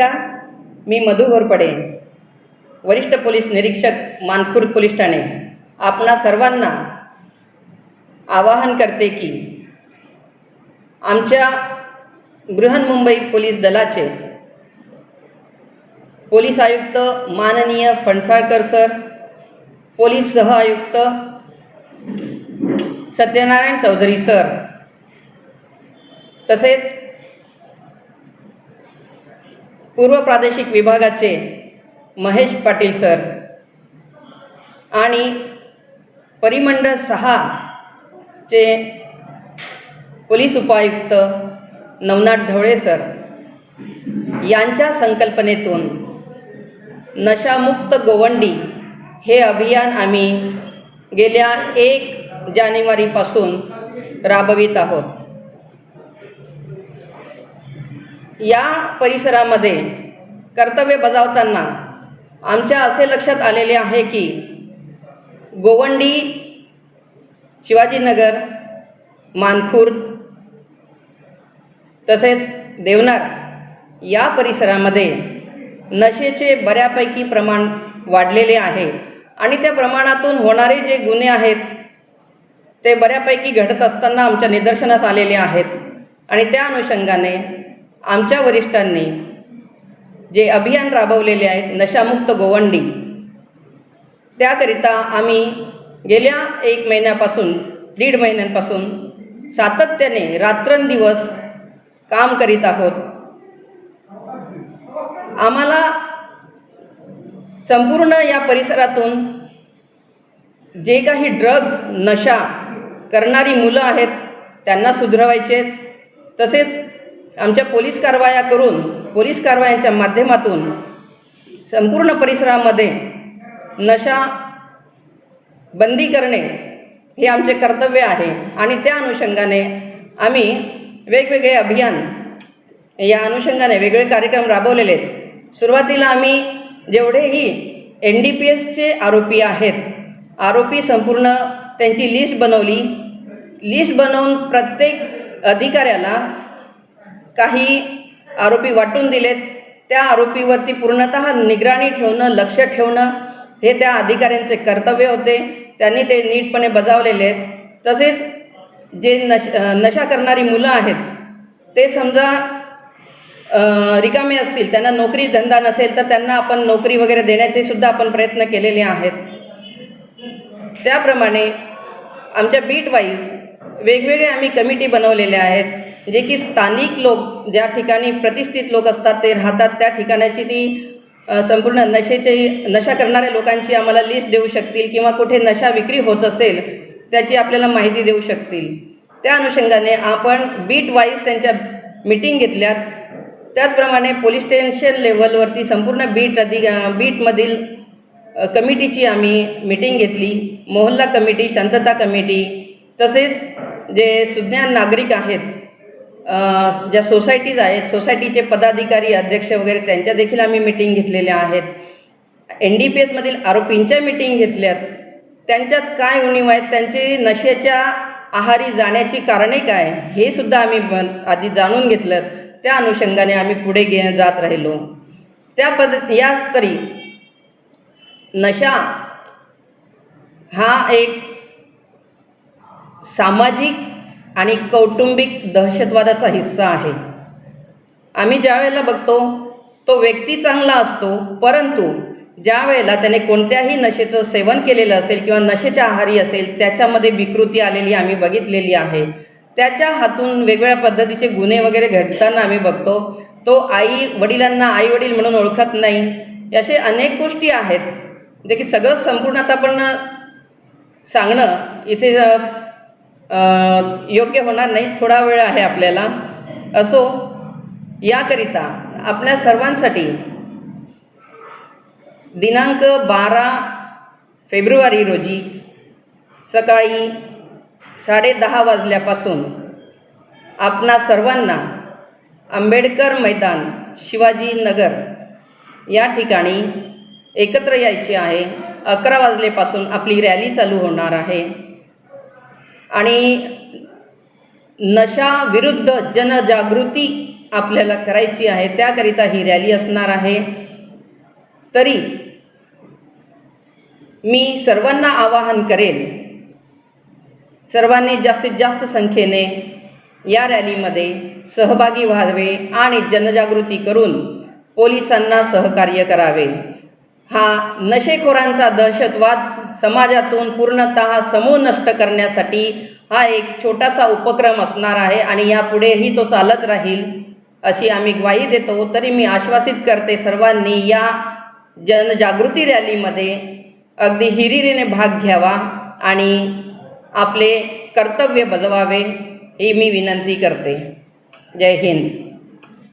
मी मधु घोरपडे वरिष्ठ पोलीस निरीक्षक मानखुर्द पोलीस ठाणे. आपणा सर्वांना आवाहन करते की आमच्या बृहन्मुंबई पोलीस दलाचे पोलीस आयुक्त माननीय फणसाळकर सर पोलीस सह आयुक्त सत्यनारायण चौधरी सर तसेच पूर्व प्रादेशिक विभागाचे महेश पाटील सर आणि परिमंडळ सहाचे पोलीस उपायुक्त नवनाथ ढवळे सर यांच्या संकल्पनेतून नशामुक्त गोवंडी हे अभियान आम्ही गेल्या एक जानेवारीपासून राबवित आहोत. या परिसरामध्ये कर्तव्य बजावताना आमच्या असे लक्षात आलेले आहे की गोवंडी शिवाजीनगर मानखूर तसेच देवनार या परिसरामध्ये नशेचे बऱ्यापैकी प्रमाण वाढलेले आहे आणि त्या प्रमाणातून होणारे जे गुन्हे आहेत ते बऱ्यापैकी घडत असताना आमच्या निदर्शनास आलेले आहेत आणि त्या अनुषंगाने आमच्या वरिष्ठांनी जे अभियान राबवलेले आहेत नशामुक्त गोवंडी त्याकरिता आम्ही गेल्या एक महिन्यापासून दीड महिन्यांपासून सातत्याने रात्रंदिवस काम करीत आहोत. आम्हाला संपूर्ण या परिसरातून जे काही ड्रग्ज नशा करणारी मुलं आहेत त्यांना सुधरवायचे तसेच आमच्या पोलीस कारवाया करून पोलीस कारवायांच्या माध्यमातून संपूर्ण परिसरामध्ये नशा बंदी करणे हे आमचे कर्तव्य आहे आणि त्या अनुषंगाने आम्ही वेगवेगळे अभियान या अनुषंगाने वेगळे कार्यक्रम राबवलेले आहेत. सुरुवातीला आम्ही जेवढेही एन डी पी एसचे आरोपी आहेत आरोपी संपूर्ण त्यांची लिस्ट बनवली. लिस्ट बनवून प्रत्येक अधिकाऱ्याला काही आरोपी वाटून दिलेत. त्या आरोपीवरती पूर्णत निगराणी ठेवणं लक्ष ठेवणं हे त्या अधिकाऱ्यांचे कर्तव्य होते. त्यांनी ते नीटपणे बजावलेले आहेत. तसेच जे नश नशा करणारी मुलं आहेत ते समजा रिकामे असतील त्यांना नोकरी धंदा नसेल तर त्यांना आपण नोकरी वगैरे देण्याचे सुद्धा आपण प्रयत्न केलेले आहेत. त्याप्रमाणे आमच्या बीट वाईज वेगवेगळे आम्ही कमिटी बनवलेल्या आहेत. जे की स्थानिक लोक ज्या ठिकाणी प्रतिष्ठित लोक असतात ते राहतात त्या ठिकाणाची ती संपूर्ण नशेची नशा करणाऱ्या लोकांची आम्हाला लिस्ट देऊ शकतील किंवा कुठे नशा विक्री होत असेल त्याची आपल्याला माहिती देऊ शकतील. त्या अनुषंगाने आपण बीट वाईज त्यांच्या मिटिंग घेतल्यात त्याचप्रमाणे पोलीस स्टेशन लेवलवरती संपूर्ण बीट अधिक बीटमधील कमिटीची आम्ही मिटिंग घेतली. मोहल्ला कमिटी शांतता कमिटी तसेच जे सुज्ञान नागरिक आहेत ज्या सोसायटीज आहेत सोसायटीचे पदाधिकारी अध्यक्ष वगैरे त्यांच्या देखील आम्ही मिटिंग घेतलेल्या आहेत. एन डी पी एसमधील आरोपींच्या मिटिंग घेतल्यात. त्यांच्यात काय उणीव आहेत त्यांची नशेच्या आहारी जाण्याची कारणे काय हे सुद्धा आम्ही आधी जाणून घेतलं त्या अनुषंगाने आम्ही पुढे गे जात राहिलो. त्या पद्धत याच तरी नशा हा एक सामाजिक आणि कौटुंबिक दहशतवादाचा हिस्सा आहे. आम्ही ज्या वेळेला बघतो तो व्यक्ती चांगला असतो परंतु ज्या वेळेला त्याने कोणत्याही नशेचं सेवन केलेलं असेल किंवा नशेच्या आहारी असेल त्याच्यामध्ये विकृती आलेली आम्ही बघितलेली आहे. त्याच्या हातून वेगवेगळ्या पद्धतीचे गुन्हे वगैरे घडताना आम्ही बघतो तो आई वडिलांना आई वडील म्हणून ओळखत नाही. असे अनेक गोष्टी आहेत. जे की सगळं संपूर्ण आता आपण सांगणं इथे योग्य होणार नाही थोडा वेळ आहे आपल्याला. असो याकरिता आपल्या सर्वांसाठी दिनांक बारा फेब्रुवारी रोजी सकाळी साडेदहा वाजल्यापासून आपणा सर्वांना आंबेडकर मैदान शिवाजीनगर या ठिकाणी एकत्र यायचे आहे. अकरा वाजलेपासून आपली रॅली चालू होणार आहे. आणि नशा विरुद्ध जनजागृती आपल्याला करायची आहे त्याकरिता ही रॅली असणार आहे. तरी मी सर्वांना आवाहन करेन सर्वांनी जास्तीत जास्त संख्येने या रॅलीमध्ये सहभागी व्हावे आणि जनजागृती करून पोलिसांना सहकार्य करावे. हा नशेखोरांचा दहशतवाद समाजातून पूर्णतः समूळ नष्ट करण्यासाठी हा एक छोटासा उपक्रम असणार आहे आणि यापुढेही तो चालत राहील अशी आम्ही ग्वाही देतो. तरी मी आश्वासित करते सर्वांनी या जनजागृती रॅलीमध्ये अगदी हिरिरीने भाग घ्यावा आणि आपले कर्तव्य बजवावे ही मी विनंती करते. जय हिंद.